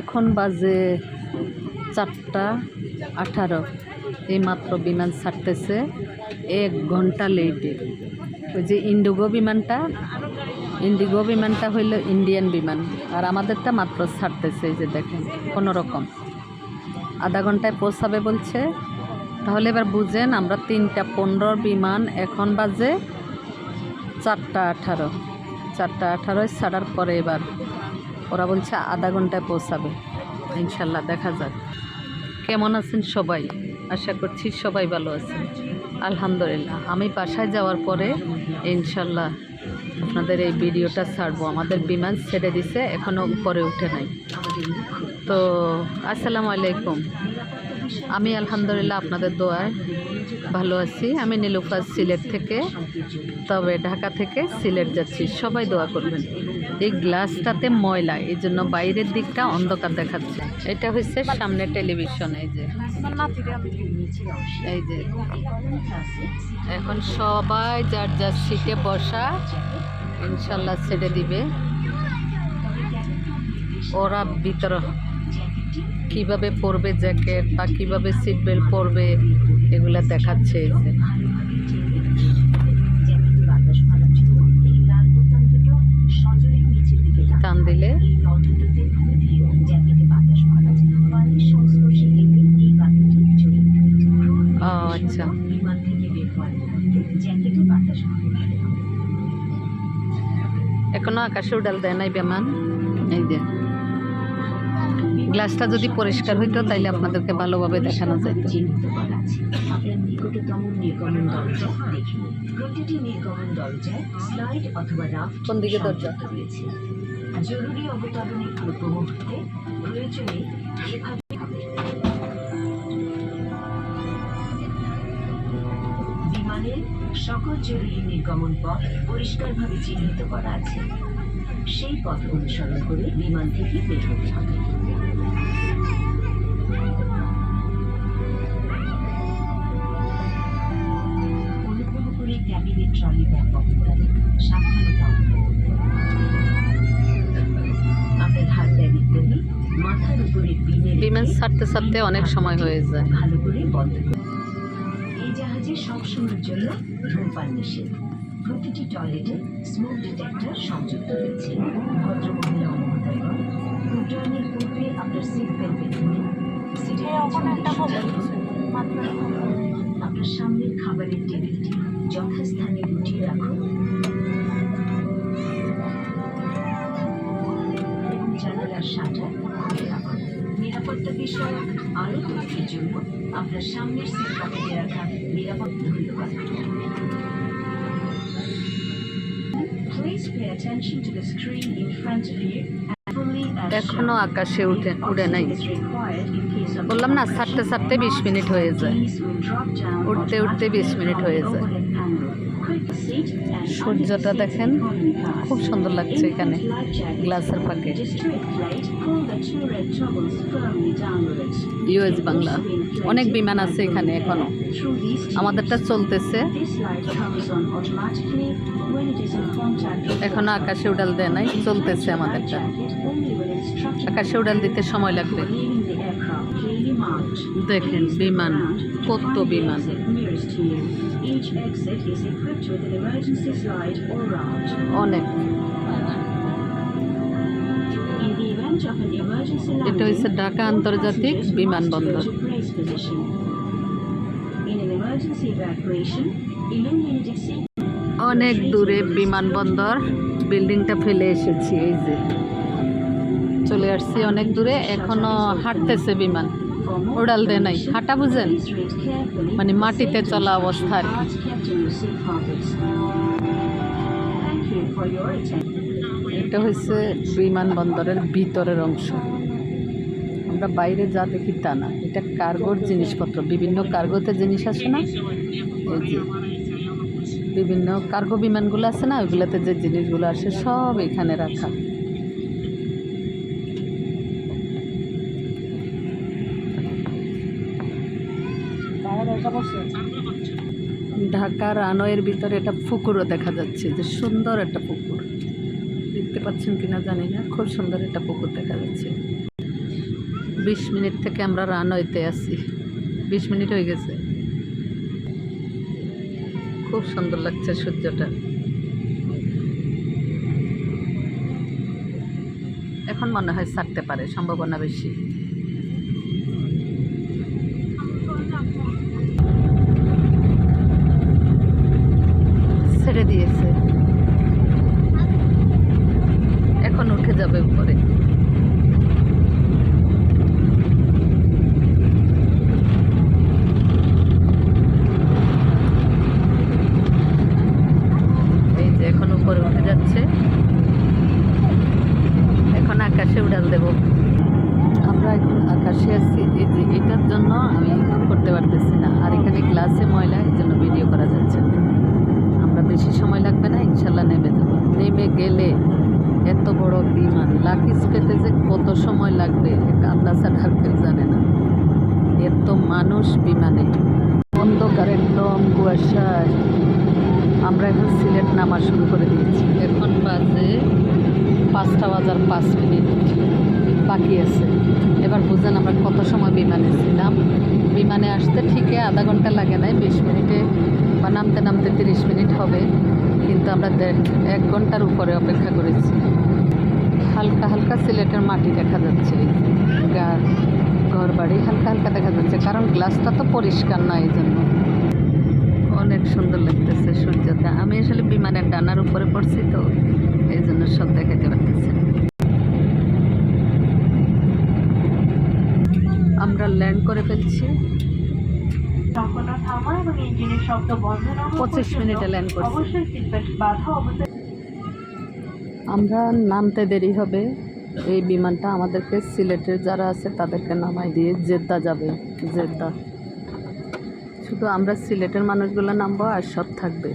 এখন বাজে চারটা আঠারো। এইমাত্র বিমান ছাড়তেছে। এক ঘণ্টা লেটে। ওই যে ইন্ডিগো বিমানটা ইন্ডিগো বিমানটা হইল ইন্ডিয়ান বিমান। আর আমাদেরটা মাত্র ছাড়তেছে, এই যে দেখেন, কোনো রকম। আধা ঘন্টায় পৌঁছাবে বলছে। তাহলে এবার বুঝেন, আমরা তিনটা পনেরোর বিমান এখন বাজে চারটা আঠারো। চারটা আঠারোয় ছাড়ার পরে এবার ওরা বলছে আধা ঘন্টায় পৌঁছাবে। ইনশাল্লাহ, দেখা যাক। কেমন আছেন সবাই? আশা করছি সবাই ভালো আছেন। আলহামদুলিল্লাহ, আমি বাসায় যাওয়ার পরে ইনশাল্লাহ আপনাদের এই ভিডিওটা ছাড়বো। আমাদের বিমান ছেড়ে দিছে এখনও উপরে উঠে নাই। তো, আসসালামু আলাইকুম। আমি আলহামদুলিল্লাহ আপনাদের দোয়ায় ভালো আছি। আমি নীলুফাজ সিলেট থেকে, তবে ঢাকা থেকে সিলেট যাচ্ছি। সবাই দোয়া করবেন। এই গ্লাসটাতে ময়লা, এই জন্য বাইরের দিকটা অন্ধকার দেখাচ্ছে। এটা হচ্ছে সামনে টেলিভিশন, এই যে। এই যে। এখন সবাই যার যার সিটে বসা, ইনশাল্লাহ ছেড়ে দিবে। ওরা ভিতর কীভাবে পরবে জ্যাকেট বা কীভাবে সিট বেল্ট পরবে, এগুলা দেখাচ্ছে। টান দিলে? আচ্ছা। এখনও আকাশে উড়াল দেয় নাই বেমান? এই যে। গ্লাসটা যদি পরিষ্কার হইতো, তাইলে আপনাদেরকে ভালোভাবে দেখানো যেত কোন দিকে দরজা? জরুরি মুহূর্তে প্রয়োজনে। বিমানের সকল জরুরি নির্গমন পথ পরিষ্কারভাবে চিহ্নিত করা আছে সেই পথ অনুসরণ করে বিমান থেকে বের হতে হবে বিমান ছাড়তে ছাড়তে অনেক সময় হয়ে যায়। ভালো করে বন্ধ এই জাহাজে সবসময়ের জন্য ধূমপান নিষেধ। প্রতিটি টয়লেটে স্মোক ডিটেক্টর সংযুক্ত রয়েছে। ভদ্রমহিলা ও মহোদয়গণ উড্ডয়নের পূর্বে আপনার সিট বেল্ট বেঁধে নিন। আপনার সামনের খাবারের টেবিলটি যথাস্থানে গুটিয়ে রাখুন। এখনও আকাশে উঠে উড়ে নাই। বললাম না ছাড়তে ছাড়তে বিশ মিনিট হয়ে যায়। উঠতে উঠতে বিশ মিনিট হয়ে যায়। সূর্যটা দেখেন, খুব সুন্দর লাগছে এখানে গ্লাসের পাকে ইউএস বাংলা। অনেক বিমান আছে এখানে এখনও। আমাদেরটা চলতেছে। এখনও আকাশে উডাল দেয় নাই, চলতেছে আমাদেরটা। আকাশে উডাল দিতে সময় লাগবে। দেখেন বিমান, কত বিমান। অনেক এটা হচ্ছে ঢাকা আন্তর্জাতিক বিমানবন্দর অনেক দূরে বিমানবন্দর বিল্ডিংটা ফেলে এসেছি এই যে। চলে আসছি অনেক দূরে এখনও হাঁটতেছে বিমান। উড়াল দেয় নাই। হাঁটা বুঝেন? মানে মাটিতে চলা অবস্থা আর এটা হচ্ছে বিমানবন্দরের ভিতরের অংশ। আমরা বাইরে যা দেখি তা না। এটা কার্গোর জিনিসপত্র। বিভিন্ন কার্গোতে জিনিস আসে না? এই বিভিন্ন কার্গো বিমানগুলো আছে না? ওইগুলোতে যে জিনিসগুলো আসে সব এখানে রাখা। ঢাকা রানওয়ের ভিতরে একটা পুকুরও দেখা যাচ্ছে, যে সুন্দর একটা পুকুর। দেখতে পাচ্ছেন কিনা জানি না, খুব সুন্দর একটা পুকুর দেখা যাচ্ছে। বিশ মিনিট থেকে আমরা রানওয়েতে আছি। বিশ মিনিট হয়ে গেছে। খুব সুন্দর লাগছে সূর্যটা। এখন মনে হয় ছাড়তে পারে, সম্ভাবনা বেশি ছেড়ে দিয়েছে যাবে উপরে। এই যে এখন উপরে উঠে যাচ্ছে। এখন আকাশে উড়াল দেব। আমরা এখন আকাশে আছি। এই যে এটার জন্য আমি করতে পারতেছি না। আর এখানে গ্লাসে ময়লা, এই জন্য ভিডিও করা যাচ্ছে না। আমরা বেশি সময় লাগবে না, ইনশাল্লাহ নেমে দেবো নেমে গেলে এত বড় বিমান লাকিস পেতে যে কত সময় লাগবে, এটা আল্লাহ ছাড়া কেউ জানে না। এত মানুষ বিমানে। অন্ধকার একদম কুয়াশায় আমরা এখন সিলেট নামা শুরু করে দিয়েছি। এখন বাজে পাঁচটা বাজার পাঁচ মিনিট বাকি আছে। এবার বুঝলেন আমরা কত সময় বিমানে ছিলাম। বিমানে আসতে ঠিকই আধা ঘণ্টা লাগে নাই, বিশ মিনিটে বা নামতে নামতে তিরিশ মিনিট হবে। কিন্তু আমরা এক ঘণ্টার উপরে অপেক্ষা করেছি। হালকা হালকা সিলেটের মাটি দেখা যাচ্ছে ঘর বাড়ি হালকা হালকা দেখা যাচ্ছে, কারণ গ্লাসটা তো পরিষ্কার না এই জন্য। অনেক সুন্দর লাগতেছে সূর্যটা। আমি আসলে বিমানের ডানার উপরে পড়ছি তো, এই জন্য সব দেখাতে পারতেছি আমরা ল্যান্ড করে ফেলছি। সম্পূর্ণ থামা এবং ইঞ্জিনের শব্দ বন্ধ না হওয়া 25 পর্যন্ত মিনিটে ল্যান্ড করছি। অবশ্যই সিটবেল্ট বাঁধা অবস্থায় আমরা নামতে দেরি হবে। এই বিমানটা আমাদেরকে সিলেটের যারা আছে তাদেরকে নামাই দিয়ে জেদ্দা যাবে জেদ্দা। শুধু আমরা সিলেটের মানুষগুলো নামবো আর সব থাকবে।